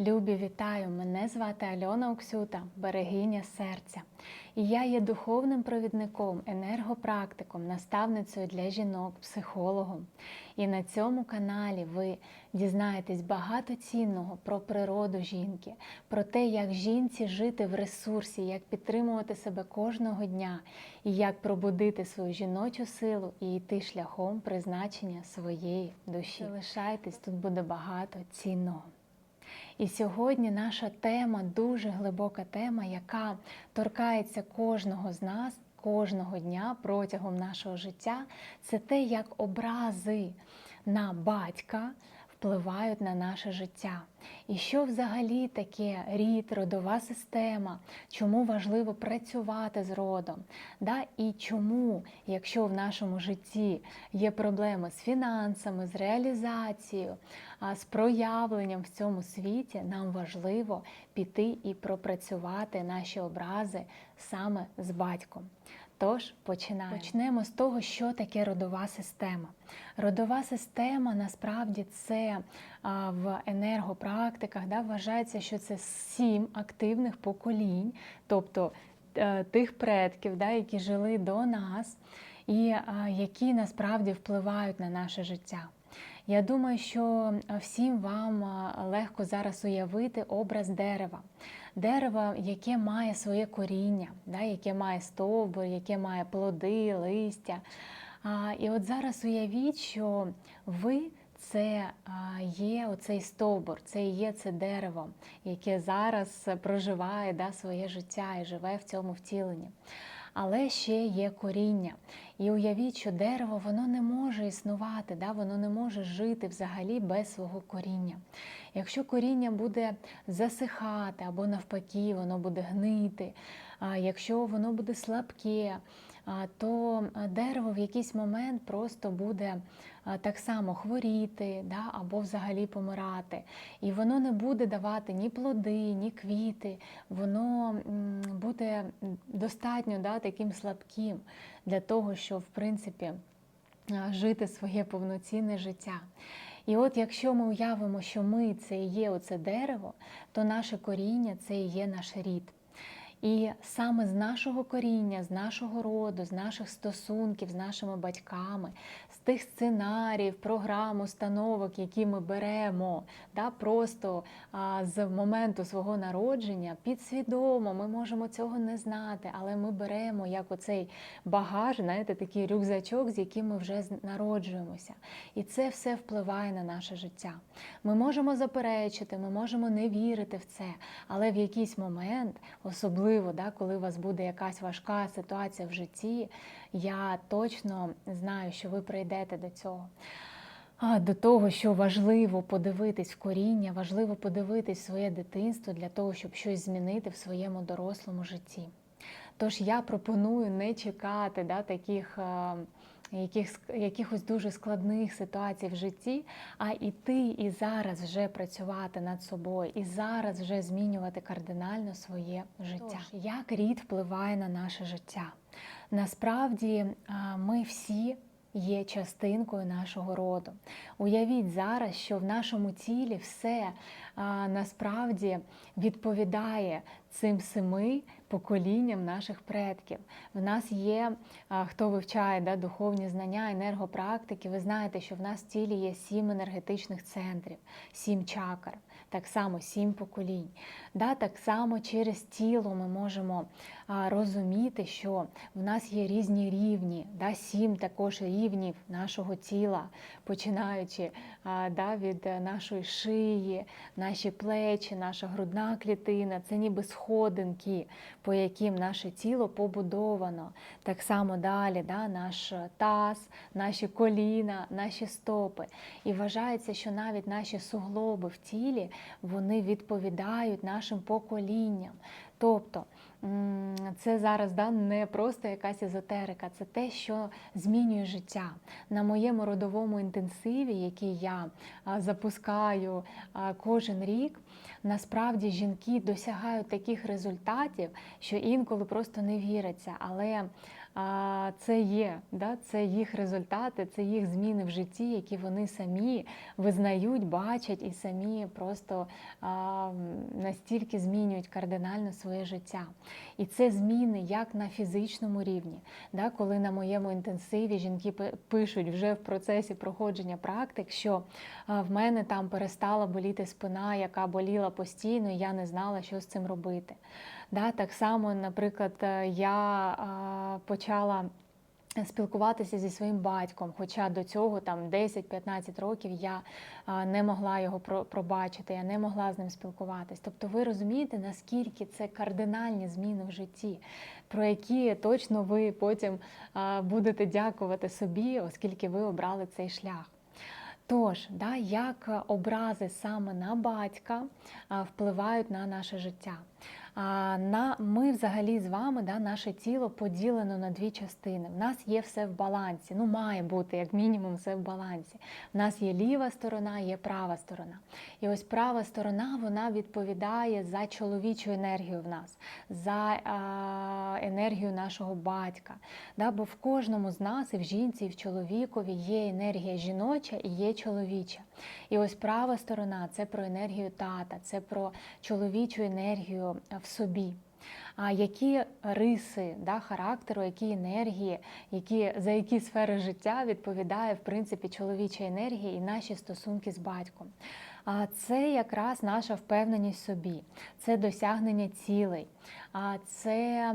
Любі, вітаю! Мене звати Альона Оксюта, берегиня серця. І я є духовним провідником, енергопрактиком, наставницею для жінок, психологом. І на цьому каналі ви дізнаєтесь багато цінного про природу жінки, про те, як жінці жити в ресурсі, як підтримувати себе кожного дня, і як пробудити свою жіночу силу і йти шляхом призначення своєї душі. Залишайтесь, тут буде багато цінного. І сьогодні наша тема дуже глибока тема, яка торкається кожного з нас кожного дня протягом нашого життя. Це те, як образи на батька впливають на наше життя. І що взагалі таке рід, родова система, чому важливо працювати з родом, да? і чому, якщо в нашому житті є проблеми з фінансами, з реалізацією, з проявленням в цьому світі, нам важливо піти і пропрацювати наші образи саме з батьком. Тож починаємо. Почнемо з того, що таке родова система. Родова система насправді це а, в енергопрактиках да, вважається, що це сім активних поколінь, тобто е, тих предків, да, які жили до нас, і а, які насправді впливають на наше життя. Я думаю, що всім вам легко зараз уявити образ дерева. Дерево, яке має своє коріння, да, яке має стовбур, яке має плоди, листя. А, І от зараз уявіть, що ви це а, є оцей стовбур, це є це дерево, яке зараз проживає да, своє життя і живе в цьому втіленні. Але ще є коріння. І уявіть, що дерево воно не може існувати, да? воно не може жити взагалі без свого коріння. Якщо коріння буде засихати або навпаки, воно буде гнити, якщо воно буде слабке, то дерево в якийсь момент просто буде так само хворіти да? або взагалі помирати. І воно не буде давати ні плоди, ні квіти, воно буде достатньо да, таким слабким для того, щоб в принципі жити своє повноцінне життя. І от якщо ми уявимо, що ми це і є оце дерево, то наше коріння це і є наш рід. І саме з нашого коріння, з нашого роду, з наших стосунків, з нашими батьками, з тих сценаріїв, програм, установок, які ми беремо, да, просто а, з моменту свого народження, підсвідомо, ми можемо цього не знати, але ми беремо як оцей багаж, знаєте, такий рюкзачок, з яким ми вже народжуємося. І це все впливає на наше життя. Ми можемо заперечити, ми можемо не вірити в це, але в якийсь момент, особливо, Особливо, да, коли у вас буде якась важка ситуація в житті, я точно знаю, що ви прийдете до цього. А, До того, що важливо подивитись в коріння, важливо подивитись в своє дитинство для того, щоб щось змінити в своєму дорослому житті. Тож я пропоную не чекати да, таких яких, якихось дуже складних ситуацій в житті, а іти і зараз вже працювати над собою, і зараз вже змінювати кардинально своє життя. Тож, як рід впливає на наше життя? Насправді ми всі. Є частинкою нашого роду. Уявіть зараз, що в нашому тілі все а, насправді відповідає цим семи поколінням наших предків. В нас є, хто вивчає да, духовні знання, енергопрактики, ви знаєте, що в нас тілі є сім енергетичних центрів, сім чакр, так само сім поколінь. Да, Так само через тіло ми можемо розуміти, що в нас є різні рівні, да, сім також рівнів нашого тіла, починаючи да, від нашої шиї, наші плечі, наша грудна клітина, це ніби сходинки, по яким наше тіло побудовано. Так само далі, да, наш таз, наші коліна, наші стопи. І вважається, що навіть наші суглоби в тілі вони відповідають нашим поколінням. Тобто це зараз да, не просто якась езотерика, це те, що змінює життя. На моєму родовому інтенсиві, який я запускаю кожен рік, насправді жінки досягають таких результатів, що інколи просто не віриться. Але це є, да? це їх результати, це їх зміни в житті, які вони самі визнають, бачать і самі просто настільки змінюють кардинально своє життя. І це зміни як на фізичному рівні, да? коли на моєму інтенсиві жінки пишуть вже в процесі проходження практик, що в мене там перестала боліти спина, яка боліла постійно, і я не знала, що з цим робити. Да, так само, наприклад, е, я почала спілкуватися зі своїм батьком, хоча до цього там 10-15 років я не могла його про- пробачити, я не могла з ним спілкуватись. Тобто ви розумієте, наскільки це кардинальні зміни в житті, про які точно ви потім будете дякувати собі, оскільки ви обрали цей шлях. Тож, да, як образи саме на батька впливають на наше життя? На, ми взагалі з вами, да, наше тіло поділено на дві частини. В нас є все в балансі, ну має бути як мінімум все в балансі. В нас є ліва сторона, є права сторона. І ось права сторона вона відповідає за чоловічу енергію в нас, за енергію нашого батька. Да, бо в кожному з нас, і в жінці, і в чоловікові є енергія жіноча і є чоловіча. І ось права сторона це про енергію тата, це про чоловічу енергію в собі. А які риси да, характеру, які енергії, які, за які сфери життя відповідає в принципі чоловіча енергія і наші стосунки з батьком? Це якраз наша впевненість собі, це досягнення цілей, це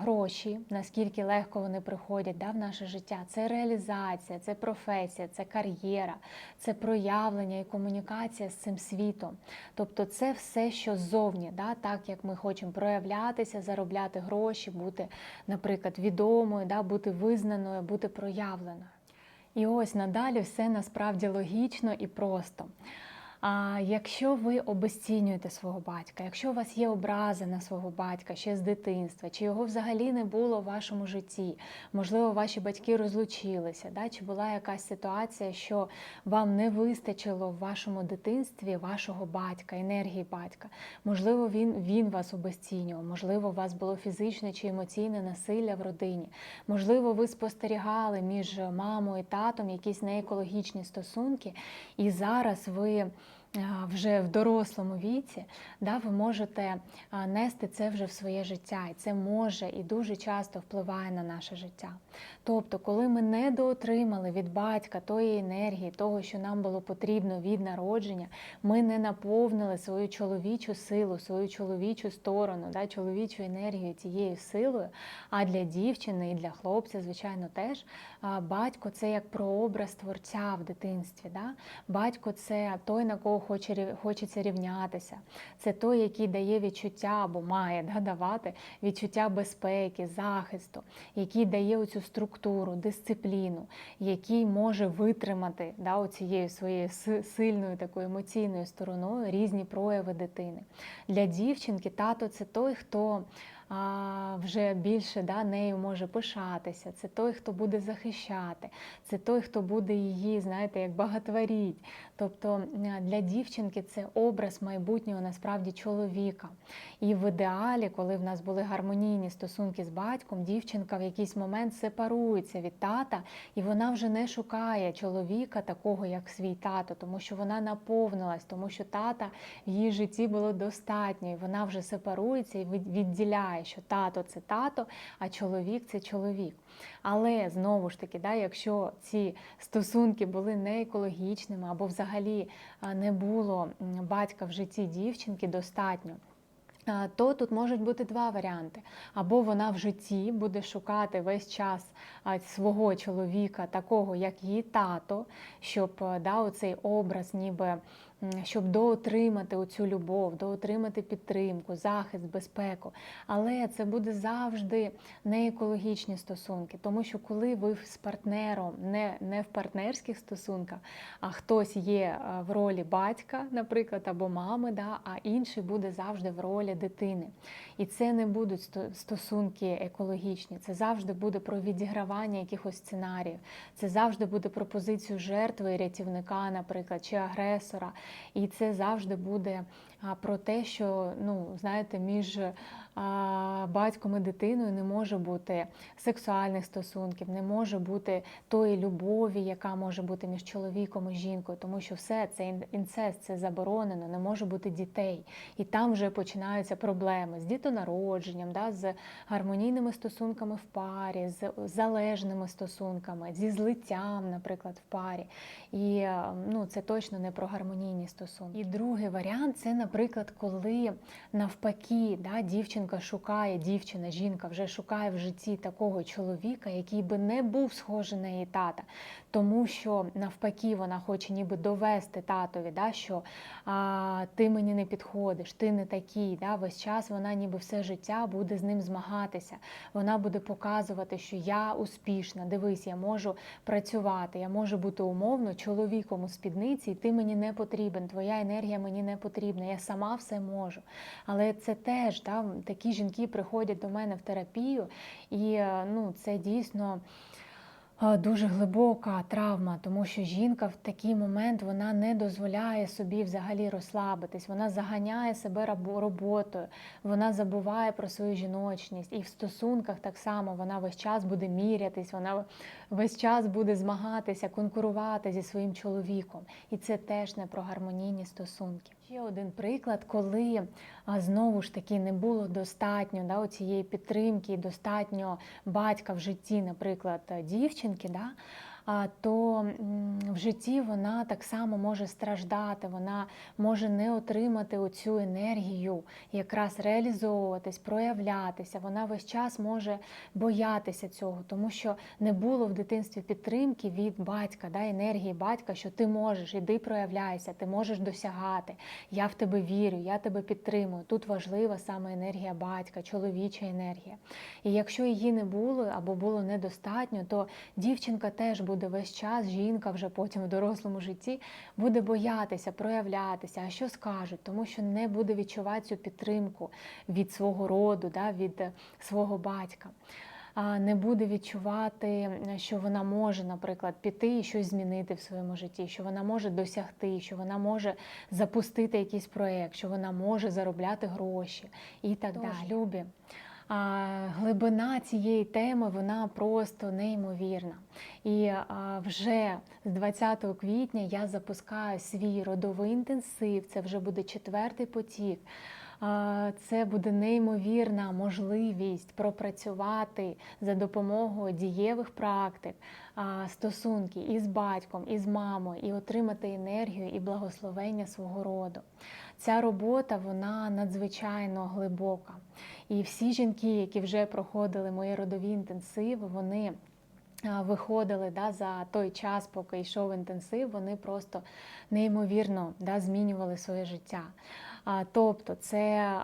гроші, наскільки легко вони приходять да, в наше життя. Це реалізація, це професія, це кар'єра, це проявлення і комунікація з цим світом. Тобто, це все, що ззовні, да, так як ми хочемо проявлятися, заробляти гроші, бути, наприклад, відомою, да, бути визнаною, бути проявленою. І ось надалі все насправді логічно і просто. А якщо ви обесцінюєте свого батька, якщо у вас є образи на свого батька ще з дитинства, чи його взагалі не було в вашому житті, можливо, ваші батьки розлучилися, да? чи була якась ситуація, що вам не вистачило в вашому дитинстві вашого батька, енергії батька, можливо, він, він вас обесцінював, можливо, у вас було фізичне чи емоційне насилля в родині, можливо, ви спостерігали між мамою і татом якісь неекологічні стосунки, і зараз ви вже в дорослому віці, да, ви можете нести це вже в своє життя, і це може і дуже часто впливає на наше життя. Тобто, коли ми недоотримали від батька тої енергії, того, що нам було потрібно від народження, ми не наповнили свою чоловічу силу, свою чоловічу сторону, да, чоловічу енергію цією силою. А для дівчини і для хлопця, звичайно, теж батько це як прообраз творця в дитинстві. Да? Батько це той, на кого хоче, хочеться рівнятися. Це той, який дає відчуття або має да, давати відчуття безпеки, захисту, який дає оцю структуру, дисципліну, який може витримати да, оцією своєю сильною такою емоційною стороною різні прояви дитини. Для дівчинки тато це той, хто вже більше да, нею може пишатися. Це той, хто буде захищати, це той, хто буде її, знаєте, як багатворіть. Тобто для дівчинки це образ майбутнього насправді чоловіка. І в ідеалі, коли в нас були гармонійні стосунки з батьком, дівчинка в якийсь момент сепарується від тата, і вона вже не шукає чоловіка такого, як свій тато, тому що вона наповнилась, тому що тата в її житті було достатньо, і вона вже сепарується і від- відділяє, що тато це тато, а чоловік це чоловік. Але знову ж таки, да, якщо ці стосунки були не екологічними або взагалі не було батька в житті дівчинки достатньо. То тут можуть бути два варіанти. Або вона в житті буде шукати весь час свого чоловіка, такого, як її тато, щоб а, да, оцей образ, ніби щоб доотримати оцю любов, доотримати підтримку, захист, безпеку. Але це буде завжди не екологічні стосунки, тому що коли ви з партнером не, не в партнерських стосунках, а хтось є е, в ролі батька, наприклад, або мами, да, а інший буде завжди в ролі дитини. І це не будуть стосунки екологічні, це завжди буде про відігравання якихось сценаріїв, це завжди буде про позицію жертви рятівника, наприклад, чи агресора. І це завжди буде про те, що ну, знаєте, між батьком і дитиною не може бути сексуальних стосунків, не може бути тої любові, яка може бути між чоловіком і жінкою, тому що все це інцест, це заборонено, не може бути дітей. І там вже починаються проблеми з дітонародженням, да, з гармонійними стосунками в парі, з залежними стосунками, зі злиттям, наприклад, в парі. І е, ну, це точно не про гармонійні стосунки. І другий варіант це, наприклад, коли навпаки, да, дівчинка шукає, дівчина, жінка вже шукає в житті такого чоловіка, який би не був схожий на її тата, тому що навпаки вона хоче ніби довести татові, да, що а, ти мені не підходиш, ти не такий. Да, весь час вона ніби все життя буде з ним змагатися. Вона буде показувати, що я успішна. Дивись, я можу працювати, я можу бути умовно чоловіком у спідниці, і ти мені не потрібен, твоя енергія мені не потрібна, я сама все можу. Але це теж да, такі жінки приходять до мене в терапію, і е, ну, це дійсно. Дуже глибока травма, тому що жінка в такий момент вона не дозволяє собі взагалі розслабитись, вона заганяє себе роботою, вона забуває про свою жіночність. І в стосунках так само вона весь час буде мірятись, вона весь час буде змагатися, конкурувати зі своїм чоловіком. І це теж не про гармонійні стосунки. Ще один приклад, коли знову ж таки не було достатньо да, цієї підтримки, достатньо батька в житті, наприклад, дівчинки. Да, то в житті вона так само може страждати, вона може не отримати оцю енергію, якраз реалізовуватись, проявлятися. Вона весь час може боятися цього, тому що не було в дитинстві підтримки від батька, да, енергії батька, що ти можеш, іди проявляйся, ти можеш досягати. Я в тебе вірю, я тебе підтримую. Тут важлива саме енергія батька, чоловіча енергія. І якщо її не було або було недостатньо, то дівчинка теж буде весь час, жінка вже потім в дорослому житті буде боятися, проявлятися, а що скажуть, тому що не буде відчувати цю підтримку від свого роду, да, від е, свого батька. Не буде відчувати, що вона може, наприклад, піти і щось змінити в своєму житті, що вона може досягти, що вона може запустити якийсь проєкт, що вона може заробляти гроші і так Тож, далі. Любі. Глибина цієї теми вона просто неймовірна. І вже з 20 квітня я запускаю свій родовий інтенсив. Це вже буде четвертий потік. Це буде неймовірна можливість пропрацювати за допомогою дієвих практик стосунки із батьком, із мамою, і отримати енергію і благословення свого роду. Ця робота вона надзвичайно глибока. І всі жінки, які вже проходили мої родові інтенсиви, вони виходили да, за той час, поки йшов інтенсив, вони просто неймовірно да, змінювали своє життя. Тобто це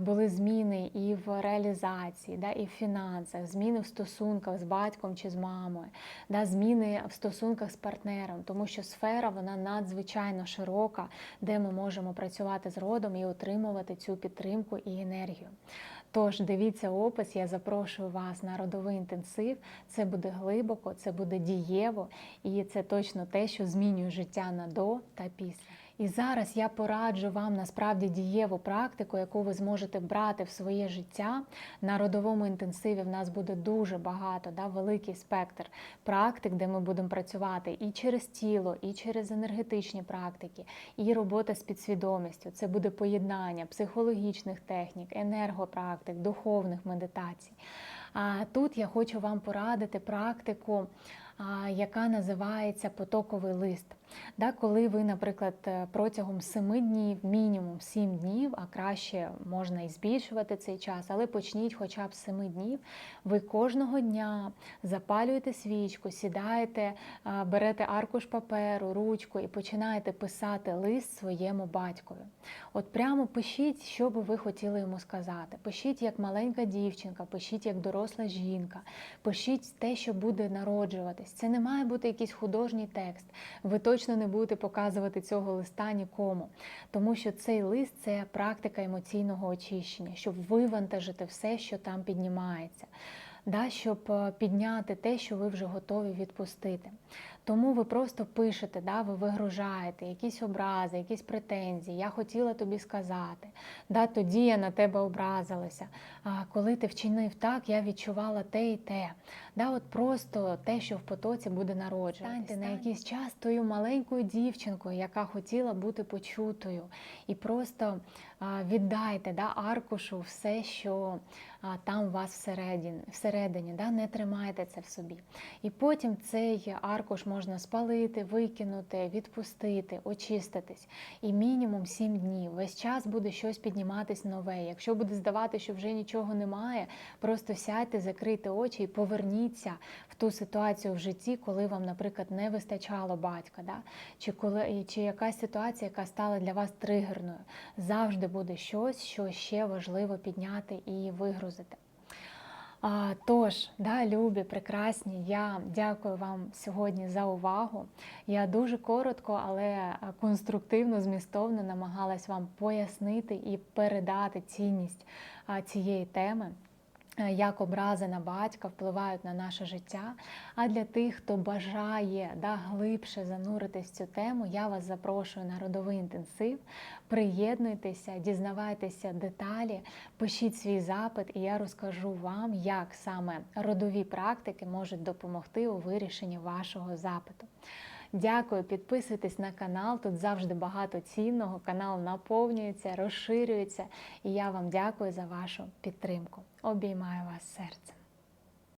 були зміни і в реалізації, да, і в фінансах, зміни в стосунках з батьком чи з мамою, да, зміни в стосунках з партнером, тому що сфера вона надзвичайно широка, де ми можемо працювати з родом і отримувати цю підтримку і енергію. Тож дивіться опис, я запрошую вас на родовий інтенсив. Це буде глибоко, це буде дієво, і це точно те, що змінює життя на до та після. І зараз я пораджу вам насправді дієву практику, яку ви зможете брати в своє життя. На родовому інтенсиві в нас буде дуже багато, да, великий спектр практик, де ми будемо працювати і через тіло, і через енергетичні практики, і робота з підсвідомістю. Це буде поєднання психологічних технік, енергопрактик, духовних медитацій. Тут я хочу вам порадити практику, яка називається потоковий лист. Да, коли ви, наприклад, е, протягом 7 днів, мінімум 7 днів, а краще можна і збільшувати цей час, але почніть хоча б з 7 днів, ви кожного дня запалюєте свічку, сідаєте, берете аркуш паперу, ручку і починаєте писати лист своєму батькові. От прямо пишіть, що би ви хотіли йому сказати. Пишіть як маленька дівчинка, пишіть як доросла жінка, пишіть те, що буде народжуватись. Це не має бути якийсь художній текст. Ви точно не будете показувати цього листа нікому, тому що цей лист це практика емоційного очищення, щоб вивантажити все, що там піднімається. да, щоб е, підняти те, що ви вже готові відпустити. Тому ви просто пишете, да, ви вигружаєте якісь образи, якісь претензії. Я хотіла тобі сказати, да, тоді я на тебе образилася. Коли ти вчинив так, я відчувала те і те. Да, от Просто те, що в потоці буде народжувати. Станьте на якийсь час тою маленькою дівчинкою, яка хотіла бути почутою. І просто віддайте да, аркушу все, що там у вас всередині, всередині да, не тримайте це в собі. І потім цей аркуш можна спалити, викинути, відпустити, очиститись. І мінімум 7 днів. Весь час буде щось підніматись нове. Якщо буде здавати, що вже нічого немає, просто сядьте, закрийте очі і поверніться в ту ситуацію в житті, коли вам, наприклад, не вистачало батька, да? чи коли чи якась ситуація, яка стала для вас тригерною. Завжди буде щось, що ще важливо підняти і вигрузити. А, Тож, да, любі, прекрасні, я дякую вам сьогодні за увагу. Я дуже коротко, але конструктивно, змістовно намагалась вам пояснити і передати цінність цієї теми. е, Як образи на батька впливають на наше життя. А для тих, хто бажає да, глибше зануритись в цю тему, я вас запрошую на родовий інтенсив. Приєднуйтеся, дізнавайтеся деталі, пишіть свій запит, і я розкажу вам, як саме родові практики можуть допомогти у вирішенні вашого запиту. Дякую, підписуйтесь на канал. Тут завжди багато цінного. Канал наповнюється, розширюється. І я вам дякую за вашу підтримку. Обіймаю вас серцем.